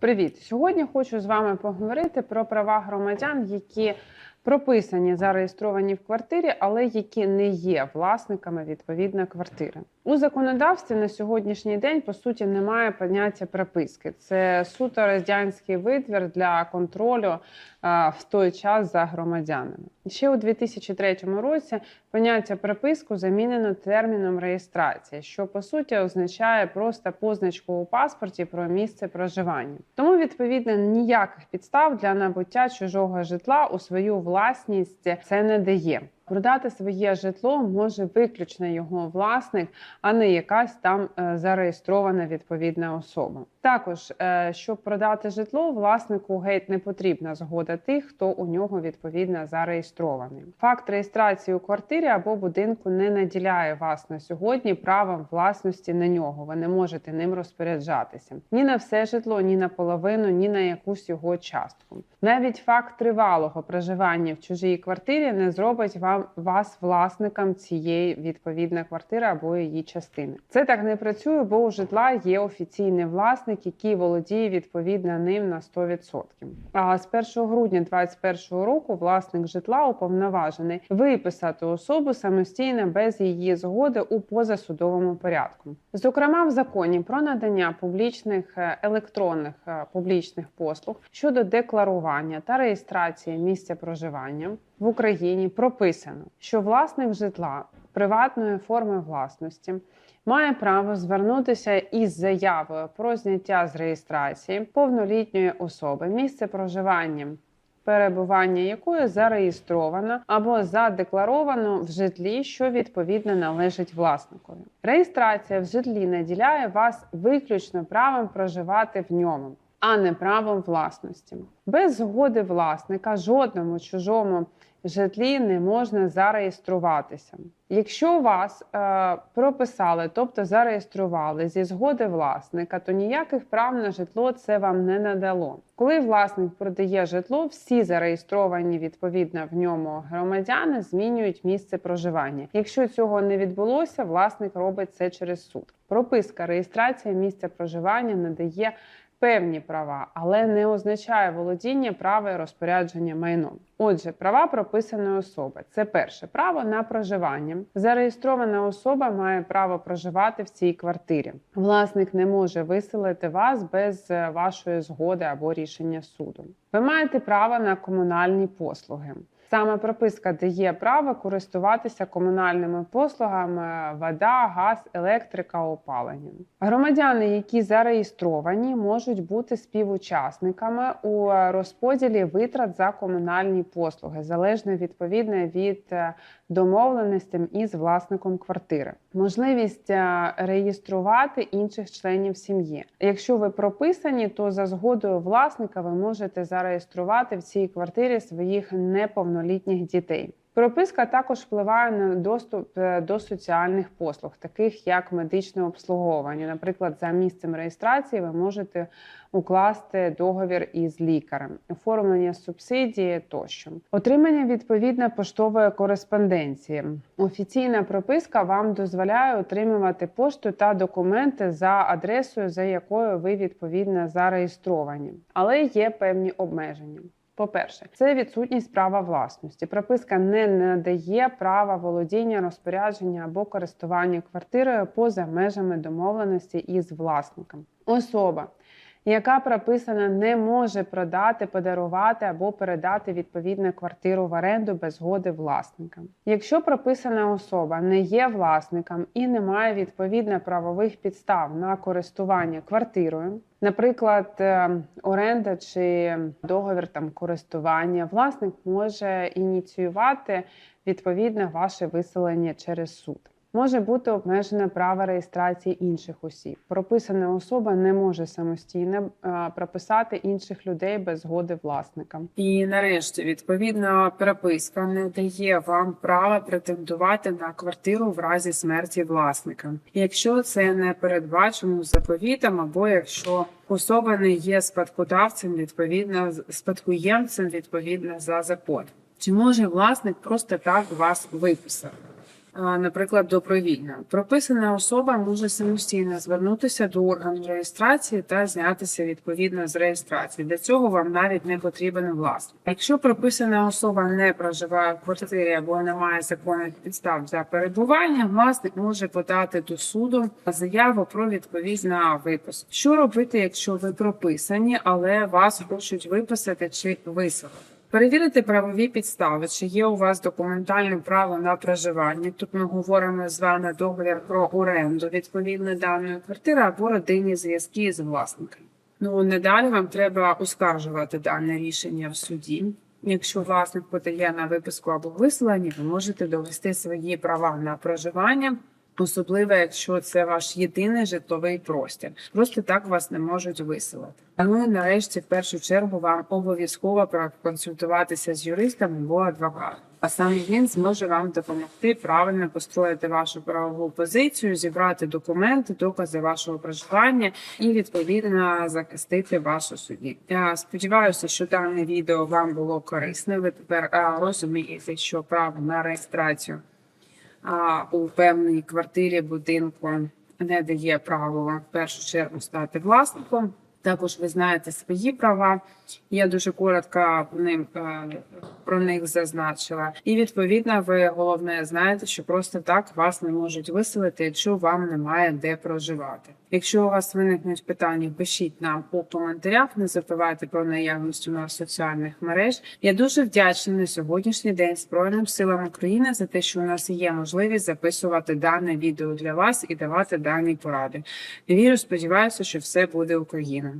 Привіт! Сьогодні хочу з вами поговорити про права громадян, які прописані, зареєстровані в квартирі, але які не є власниками відповідно квартири. У законодавстві на сьогоднішній день по суті немає поняття прописки. Це суто радянський витвір для контролю а, в той час за громадянами. Ще у 2003 році поняття приписку замінено терміном реєстрація, що по суті означає просто позначку у паспорті про місце проживання. Тому відповідно ніяких підстав для набуття чужого житла у свою власність це не дає. Продати своє житло може виключно його власник, а не якась там е, зареєстрована відповідна особа. Також, е, щоб продати житло, власнику геть не потрібна згода тих, хто у нього відповідно зареєстрований. Факт реєстрації у квартирі або будинку не наділяє вас на сьогодні правом власності на нього. Ви не можете ним розпоряджатися ні на все житло, ні на половину, ні на якусь його частку. Навіть факт тривалого проживання в чужій квартирі не зробить вам вас власником цієї відповідної квартири або її частини. Це так не працює, бо у житла є офіційний власник, який володіє відповідно ним на 100%. А з 1 грудня 2021 року власник житла уповноважений виписати особу самостійно без її згоди у позасудовому порядку. Зокрема, в законі про надання публічних е, електронних е, публічних послуг щодо декларування та реєстрації місця проживання в Україні прописано, що власник житла приватної форми власності має право звернутися із заявою про зняття з реєстрації повнолітньої особи, місце проживання. Перебування якої зареєстровано або задекларовано в житлі, що відповідно належить власникові. Реєстрація в житлі наділяє вас виключно правом проживати в ньому, а не правом власності. Без згоди власника жодному чужому житлі не можна зареєструватися. Якщо вас е, прописали, тобто зареєстрували зі згоди власника, то ніяких прав на житло це вам не надало. Коли власник продає житло, всі зареєстровані відповідно в ньому громадяни змінюють місце проживання. Якщо цього не відбулося, власник робить це через суд. Прописка реєстрація місця проживання надає певні права, але не означає володіння права і розпорядження майном. Отже, права прописаної особи це перше право на проживання. Зареєстрована особа має право проживати в цій квартирі. Власник не може виселити вас без е, вашої згоди або рішення суду. Ви маєте право на комунальні послуги. Саме прописка дає право користуватися комунальними послугами вода, газ, електрика, опалення. Громадяни, які зареєстровані, можуть бути співучасниками у розподілі витрат за комунальні послуги, залежно відповідно від е, домовленостей із власником квартири. Можливість е, реєструвати інших членів сім'ї. Якщо ви прописані, то за згодою власника ви можете зареєструвати в цій квартирі своїх неповнолітніх дітей. Прописка також впливає на доступ е, до соціальних послуг, таких як медичне обслуговування. Наприклад, за місцем реєстрації ви можете укласти договір із лікарем, оформлення субсидії тощо, отримання відповідно поштової кореспонденції. Офіційна прописка вам дозволяє отримувати пошту та документи за адресою, за якою ви відповідно зареєстровані, але є певні обмеження. По-перше, це відсутність права власності. Прописка не надає права володіння, розпорядження або користування квартирою поза межами домовленості із власником. Особа, яка прописана, не може продати, подарувати або передати відповідну квартиру в оренду без згоди власника. Якщо прописана особа не є власником і не має відповідно правових підстав на користування квартирою, наприклад, е, оренда чи договір там користування, власник може ініціювати відповідно ваше виселення через суд. Може бути обмежене право реєстрації інших осіб. Прописана особа не може самостійно е, прописати інших людей без згоди власника. І нарешті відповідна переписка не дає вам права претендувати на квартиру в разі смерті власника, якщо це не передбачено заповітом, або якщо особа не є спадкодавцем, відповідно спадкоємцем відповідно за закон. Чи може власник просто так вас виписати? Наприклад, добровільно. Прописана особа може самостійно звернутися до органу реєстрації та знятися відповідно з реєстрації. Для цього вам навіть не потрібен власник. Якщо прописана особа не проживає в квартирі або не має законних підстав для перебування, власник може подати до суду заяву про відповідь на випис. Що робити, якщо ви прописані, але вас хочуть виписати чи виселити? Перевірити правові підстави, чи є у вас документальне право на проживання. Тут ми говоримо з вами договір про оренду відповідно даної квартири або родинні зв'язки з власником. Ну надалі вам треба оскаржувати дане рішення в суді. Якщо власник подає на виписку або виселення, ви можете довести свої права на проживання. Особливо, якщо це ваш єдиний житловий простір, просто так вас не можуть виселити. Ну нарешті, в першу чергу, вам обов'язково проконсультуватися з юристом або адвокатом. А саме він зможе вам допомогти правильно построїти вашу правову позицію, зібрати документи, докази вашого проживання і відповідно захистити вас у суді. Я сподіваюся, що дане відео вам було корисне. Ви тепер розумієте, що право на реєстрацію а, у певній квартирі будинку не дає право в першу чергу стати власником. Також ви знаєте свої права. Я дуже коротко ним е, про них зазначила. І відповідно, ви головне знаєте, що просто так вас не можуть виселити, якщо вам немає де проживати. Якщо у вас виникнуть питання, пишіть нам у коментарях. Не забувайте про наявність у нас соціальних мереж. Я дуже вдячна на сьогоднішній день Збройним силам України за те, що у нас є можливість записувати дане відео для вас і давати дані поради. Вірю, сподіваюся, що все буде Україна.